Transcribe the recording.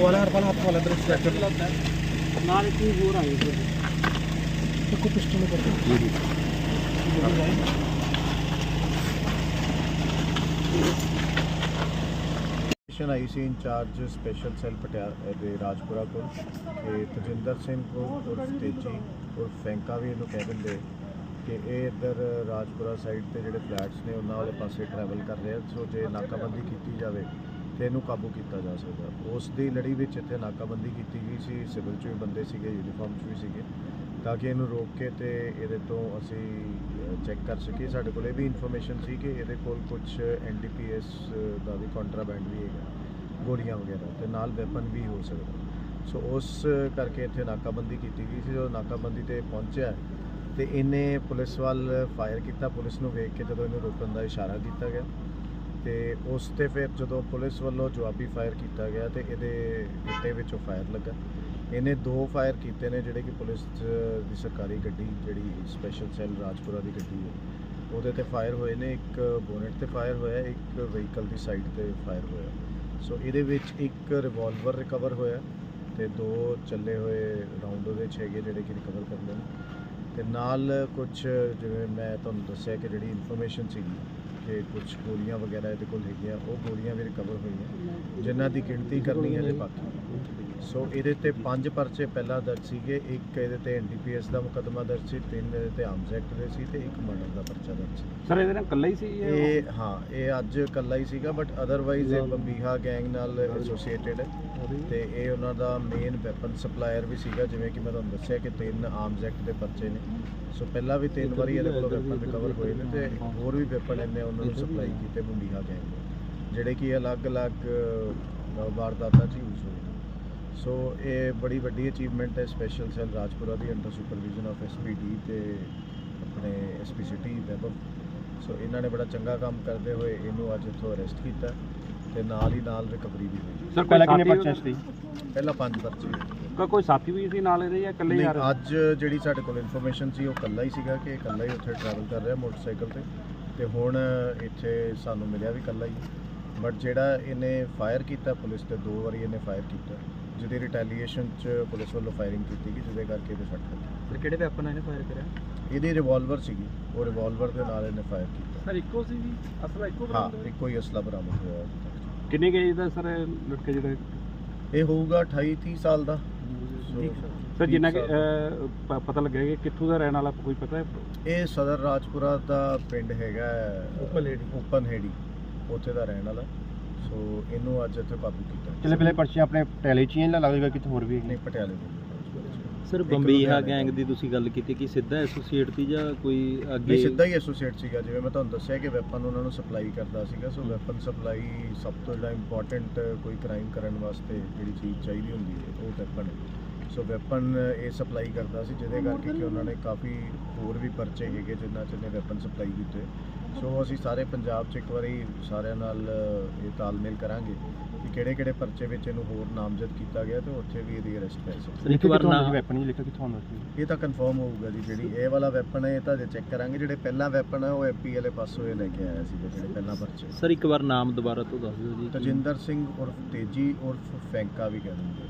ਵਾਲਾ ਹਰ ਵਾਲਾ ਹੱਥ ਵਾਲਾ ਇਧਰ ਸਟ੍ਰੈਚਰ ਨਾਲ ਇੱਕ ਹੋਰ ਇੰਚਾਰਜ ਸਪੈਸ਼ਲ ਸੈੱਲ ਪਟਿਆਲਾ ਦੇ ਰਾਜਪੁਰਾ ਕੋਲ। ਤੇ ਤਜਿੰਦਰ ਸਿੰਘ ਕੋਲ ਉਰਫ ਤੇਜੀ, ਉਰਫ ਫੈਂਕਾ ਵੀ ਇਹਨੂੰ ਕਹਿ ਦਿੰਦੇ। ਕਿ ਇਹ ਇੱਧਰ ਰਾਜਪੁਰਾ ਸਾਈਡ ਤੇ ਜਿਹੜੇ ਫਲੈਟਸ ਨੇ, ਉਹਨਾਂ ਵਾਲੇ ਪਾਸੇ ਟਰੈਵਲ ਕਰ ਰਿਹਾ ਸੋ ਜੇ ਨਾਕਾਬੰਦੀ ਕੀਤੀ ਜਾਵੇ ਤੇ ਇਹਨੂੰ ਕਾਬੂ ਕੀਤਾ ਜਾ ਸਕਦਾ। ਉਸ ਦੀ ਲੜੀ ਵਿੱਚ ਇੱਥੇ ਨਾਕਾਬੰਦੀ ਕੀਤੀ ਗਈ ਸੀ। ਸਿਵਲ 'ਚ ਵੀ ਬੰਦੇ ਸੀਗੇ ਯੂਨੀਫਾਰਮ 'ਚ ਵੀ ਸੀਗੇ। ਤਾਂ ਕਿ ਇਹਨੂੰ ਰੋਕ ਕੇ ਤੇ ਇਹਦੇ ਤੋਂ ਅਸੀਂ ਚੈੱਕ ਕਰ ਸਕੀਏ। ਸਾਡੇ ਕੋਲ ਇਹ ਵੀ ਇਨਫੋਰਮੇਸ਼ਨ ਸੀ ਕਿ ਇਹਦੇ ਕੋਲ ਕੁਝ ਐਨਡੀਪੀਐਸ ਦਾ ਵੀ ਕੰਟਰਾਬੈਂਡ ਵੀ ਹੈਗਾ। ਗੋਲੀਆਂ ਵਗੈਰਾ ਤੇ ਨਾਲ ਵੈਪਨ ਵੀ ਹੋ ਸਕਦਾ। ਸੋ ਉਸ ਕਰਕੇ ਇੱਥੇ ਨਾਕਾਬੰਦੀ ਕੀਤੀ ਗਈ ਸੀ। ਜਦੋਂ ਨਾਕਾਬੰਦੀ ਤੇ ਪਹੁੰਚਿਆ ਤੇ ਇਹਨੇ ਪੁਲਿਸ ਵੱਲ ਫਾਇਰ ਕੀਤਾ। ਪੁਲਿਸ ਨੂੰ ਵੇਖ ਕੇ ਜਦੋਂ ਇਹਨੂੰ ਰੋਕਣ ਦਾ ਇਸ਼ਾਰਾ ਕੀਤਾ ਗਿਆ। ਤੇ ਉਸ ਤੇ ਫਿਰ ਜਦੋਂ ਪੁਲਿਸ ਵੱਲੋਂ ਜਵਾਬੀ ਫਾਇਰ ਕੀਤਾ ਗਿਆ ਤੇ ਇਹਦੇ ਗਿੱਟੇ ਵਿੱਚੋਂ ਫਾਇਰ ਲੱਗਾ। ਇਹਨੇ ਦੋ ਫਾਇਰ ਕੀਤੇ ਨੇ ਜਿਹੜੇ ਕਿ ਪੁਲਿਸ ਦੀ ਸਰਕਾਰੀ ਗੱਡੀ ਜਿਹੜੀ ਸਪੈਸ਼ਲ ਸੈੱਲ ਰਾਜਪੁਰਾ ਦੀ ਗੱਡੀ ਹੈ, ਉਹਦੇ ਤੇ ਫਾਇਰ ਹੋਏ ਨੇ, ਇੱਕ ਬੋਨਟ ਤੇ ਫਾਇਰ ਹੋਇਆ, ਇੱਕ ਵਹੀਕਲ ਦੀ ਸਾਈਡ ਤੇ ਫਾਇਰ ਹੋਇਆ। ਸੋ ਇਹਦੇ ਵਿੱਚ ਇੱਕ ਰਿਵਾਲਵਰ ਰਿਕਵਰ ਹੋਇਆ ਤੇ ਦੋ ਚੱਲੇ ਹੋਏ ਰਾਉਂਡ ਉਹਦੇ 'ਚ ਹੈਗੇ ਜਿਹੜੇ ਕਿ ਰਿਕਵਰ ਕਰਦੇ ਨੇ। ਤੇ ਨਾਲ ਕੁਝ ਜਿਵੇਂ ਮੈਂ ਤੁਹਾਨੂੰ ਦੱਸਿਆ ਕਿ ਜਿਹੜੀ ਇਨਫੋਰਮੇਸ਼ਨ ਸੀਗੀ ਕਿ ਕੁਝ ਗੋਲੀਆਂ ਵਗੈਰਾ ਇਹਦੇ ਕੋਲ ਹੈਗੀਆਂ, ਉਹ ਗੋਲੀਆਂ ਵੀ ਰਿਕਵਰ ਹੋਈਆਂ। ਜਿਨ੍ਹਾਂ ਦੀ ਗਿਣਤੀ ਕਰਨੀ ਹੈ ਜੇ ਬਾਕੀ। ਸੋ ਇਹਦੇ ਤੇ ਪੰਜ ਪਰਚੇ ਪਹਿਲਾਂ ਦਰਜ ਸੀਗੇ। ਇੱਕ ਇਹਦੇ ਤੇ ਐਨਡੀਪੀਐਸ ਦਾ ਮੁਕੱਦਮਾ ਦਰਜ ਸੀ ਤਿੰਨ ਇਹਦੇ ਤੇ ਆਰਮਸ ਐਕਟ ਦੇ ਸੀ ਤੇ ਇੱਕ ਮਰਡਰ ਦਾ ਪਰਚਾ ਦਰਜ ਸੀ। ਸਰ ਇਹਦੇ ਨਾਲ ਇਕੱਲਾ ਹੀ ਸੀ ਇਹ? ਹਾਂ ਇਹ ਅੱਜ ਇਕੱਲਾ ਹੀ ਸੀਗਾ ਬਟ ਅਦਰਵਾਈਜ਼ ਇਹ ਬੰਬੀਹਾ ਗੈਂਗ ਨਾਲ ਐਸੋਸੀਏਟਡ ਹੈ। ਤੇ ਇਹ ਉਹਨਾਂ ਦਾ ਮੇਨ ਵੈਪਨ ਸਪਲਾਇਰ ਵੀ ਸੀਗਾ ਜਿਵੇਂ ਕਿ ਮੈਂ ਤੁਹਾਨੂੰ ਦੱਸਿਆ ਕਿ ਤਿੰਨ ਆਰਮਸ ਐਕਟ ਦੇ ਪਰਚੇ ਨੇ। ਸੋ ਪਹਿਲਾਂ ਵੀ ਤਿੰਨ ਵਾਰੀ ਇਹਦੇ ਕੋਲੋਂ ਵੈਪਨ ਰਿਕਵਰ ਹੋਏ ਨੇ ਤੇ ਹੋਰ ਵੀ ਵੈਪਨ ਇਹਨੇ ਉਹਨਾਂ ਨੂੰ ਸਪਲਾਈ ਕੀਤੇ ਬੰਬੀਹਾ ਗੈਂਗ ਨੂੰ ਜਿਹੜੇ ਕਿ ਅਲੱਗ-ਅਲੱਗ ਵਾਰਦਾਤਾਂ 'ਚ ਯੂਜ਼ ਹੋਏ ਸੋ ਇਹ ਬੜੀ ਵੱਡੀ ਅਚੀਵਮੈਂਟ ਹੈ ਸਪੈਸ਼ਲ ਸੈੱਲ ਰਾਜਪੁਰਾ ਦੀ ਅੰਡਰ ਸੁਪਰਵਿਜ਼ਨ ਆਫ ਐਸਪੀਡੀ ਤੇ ਆਪਣੇ ਐਸਪੀ ਸਿਟੀ ਵੈਬਮ ਸੋ ਇਹਨਾਂ ਨੇ ਬੜਾ ਚੰਗਾ ਕੰਮ ਕਰਦੇ ਹੋਏ ਇਹਨੂੰ ਅੱਜ ਇੱਥੋਂ ਅਰੈਸਟ ਕੀਤਾ ਤੇ ਨਾਲ ਹੀ ਨਾਲ ਰਿਕਵਰੀ ਵੀ ਹੋਈ। ਸਰ ਪਹਿਲਾਂ ਕਿੰਨੇ ਪਰਚੇ ਸੀ? ਪਹਿਲਾਂ ਪੰਜ ਪਰਚੇ। ਕੋਈ- ਕੋਈ ਸਾਥੀ ਵੀ ਸੀ ਨਾਲ ਇਹਦੇ ਜਾਂ ਇਕੱਲੇ ਰਹੇ? ਅੱਜ ਜਿਹੜੀ ਸਾਡੇ ਕੋਲ ਇਨਫੋਰਮੇਸ਼ਨ ਸੀ ਉਹ ਕੱਲਾ ਹੀ ਸੀਗਾ ਕਿ ਕੱਲਾ ਹੀ ਉੱਥੇ ਟਰੈਵਲ ਕਰ ਰਿਹਾ ਮੋਟਰਸਾਈਕਲ ਤੇ। ਤੇ ਹੁਣ ਇੱਥੇ ਸਾਨੂੰ ਮਿਲਿਆ ਵੀ ਕੱਲਾ ਹੀ। ਬਟ ਜਿਹੜਾ ਇਹਨੇ ਫਾਇਰ ਕੀਤਾ ਪੁਲਿਸ ਤੇ ਦੋ ਵਾਰੀ ਇਹਨੇ ਫਾਇਰ ਕੀਤਾ। ਜਿਹਦੀ ਰਿਟੈਲੀਏਸ਼ਨ ਚ ਪੁਲਿਸ ਵੱਲੋਂ ਫਾਇਰਿੰਗ ਕੀਤੀ ਗਈ ਜਿਹਦੇ ਕਰਕੇ ਇਹਦੇ ਸੱਟ ਲੱਗੀ। ਸਰ ਕਿਹੜੇ ਵੈਪਨ ਇਹਨੇ ਫਾਇਰ ਕਰਿਆ? ਇਹਦੀ ਰਿਵਾਲਵਰ ਸੀਗੀ। ਉਹ ਰਿਵਾਲਵਰ ਦੇ ਨਾਲ ਇਹਨੇ ਫਾਇਰ ਕੀਤਾ। ਸਰ ਇੱਕੋ ਸੀ ਜੀ? ਅਸਲਾ ਇੱਕੋ ਹਾਂ ਇੱਕੋ ਹੀ ਅਸਲਾ ਬਰਾਮਦ ਹੋਇਆ ਅੱਜ ਤੱਕ। ਕਿੰਨੇ ਗਏ ਦਾ ਸਰ ਲੜਕੇ ਜਿਹੜੇ? ਇਹ ਹੋਊਗਾ 28 30 ਸਾਲ ਦਾ। ਸੋ ਸਰ ਜਿੰਨਾ ਕਿ ਅਹ, ਪ- ਪਤਾ ਲੱਗਿਆ ਕਿ ਕਿੱਥੋਂ ਦਾ ਰਹਿਣ ਵਾਲਾ ਕੋਈ ਪਤਾ ਹੈ? ਇਹ ਸਦਰ ਰਾਜਪੁਰਾ ਦਾ ਪਿੰਡ ਹੈਗਾ ਓਪਨ ਹੇੜੀ। ਓਪਨ ਹੇੜੀ। ਉੱਥੇ ਦਾ ਰਹਿਣ ਵਾਲਾ। ਸੋ ਇਹਨੂੰ ਅੱਜ ਇੱਥੇ ਕਾਬੂ ਕੀਤਾ। ਚਲੇ ਪਹਿਲੇ ਪਰਚੇ ਆਪਣੇ ਟੈਲੇ ਚ ਹੀ ਇਹਨਾਂ ਲੱਗਦਾ ਕਿਤੇ ਹੋਰ ਵੀ ਨਹੀਂ ਪਟਿਆਲੇ ਦੇ ਸਰ ਬੰਬੀਹਾ ਗੈਂਗ ਦੀ ਤੁਸੀਂ ਗੱਲ ਕੀਤੀ ਕਿ ਸਿੱਧਾ ਐਸੋਸੀਏਟ ਸੀ ਜਾਂ ਕੋਈ ਅੱਗੇ? ਨਹੀਂ ਸਿੱਧਾ ਹੀ ਐਸੋਸੀਏਟ ਸੀਗਾ ਜਿਵੇਂ ਮੈਂ ਤੁਹਾਨੂੰ ਦੱਸਿਆ ਕਿ ਵੈਪਨ ਉਹਨਾਂ ਨੂੰ ਸਪਲਾਈ ਕਰਦਾ ਸੀਗਾ ਸੋ ਵੈਪਨ ਸਪਲਾਈ ਸਭ ਤੋਂ ਜਿਹੜਾ ਇੰਪੋਰਟੈਂਟ ਕੋਈ ਕ੍ਰਾਈਮ ਕਰਨ ਵਾਸਤੇ ਜਿਹੜੀ ਚੀਜ਼ ਚਾਹੀਦੀ ਹੁੰਦੀ ਹੈ ਉਹ ਵੈਪਨ ਹੈ। ਸੋ ਵੈਪਨ ਇਹ ਸਪਲਾਈ ਕਰਦਾ ਸੀ ਜਿਹਦੇ ਕਰਕੇ ਕਿ ਉਹਨਾਂ ਨੇ ਕਾਫੀ ਹੋਰ ਵੀ ਪਰਚੇ ਹੈਗੇ ਜਿਨ੍ਹਾਂ 'ਚ ਇਹਨੇ ਵੈਪਨ ਸਪਲਾਈ ਕੀਤੇ। ਸੋ ਅਸੀਂ ਸਾਰੇ ਪੰਜਾਬ 'ਚ ਇੱਕ ਵਾਰੀ ਸਾਰਿਆਂ ਨਾਲ ਇਹ ਤਾਲਮੇਲ ਕਰਾਂਗੇ ਕਿ ਕਿਹੜੇ ਕਿਹੜੇ ਪਰਚੇ ਵਿੱਚ ਇਹਨੂੰ ਹੋਰ ਨਾਮਜ਼ਦ ਕੀਤਾ ਗਿਆ ਤੇ ਉੱਥੇ ਵੀ ਇਹਦੀ ਅਰੈਸਟ ਪੈ ਸਕਦੀ ਇੱਕ ਵਾਰ ਨਾ ਵੈਪਨ ਹੀ ਲਿਖਿਆ ਕਿੱਥੋਂ ਆਉਂਦਾ ਸੀ? ਇਹ ਤਾਂ ਕਨਫਰਮ ਹੋਊਗਾ ਜੀ ਜਿਹੜੀ ਇਹ ਵਾਲਾ ਵੈਪਨ ਹੈ ਇਹ ਤਾਂ ਜੇ ਚੈੱਕ ਕਰਾਂਗੇ। ਜਿਹੜੇ ਪਹਿਲਾ ਵੈਪਨ ਹੈ ਉਹ ਐਪੀ ਵਾਲੇ ਪਾਸੋਂ ਇਹ ਲੈ ਕੇ ਆਇਆ ਸੀ ਜਿਹੜੇ ਪਹਿਲਾ ਪਰਚੇ। ਸਰ ਇੱਕ ਵਾਰ ਨਾਮ ਦੁਬਾਰਾ ਤੋਂ ਦੱਸ ਦਿਓ ਜੀ ਤਜਿੰਦਰ ਸਿੰਘ ਉਰਫ ਤੇਜੀ ਉਰਫ ਫੈਂਕਾ ਵੀ ਕਹਿੰਦੇ.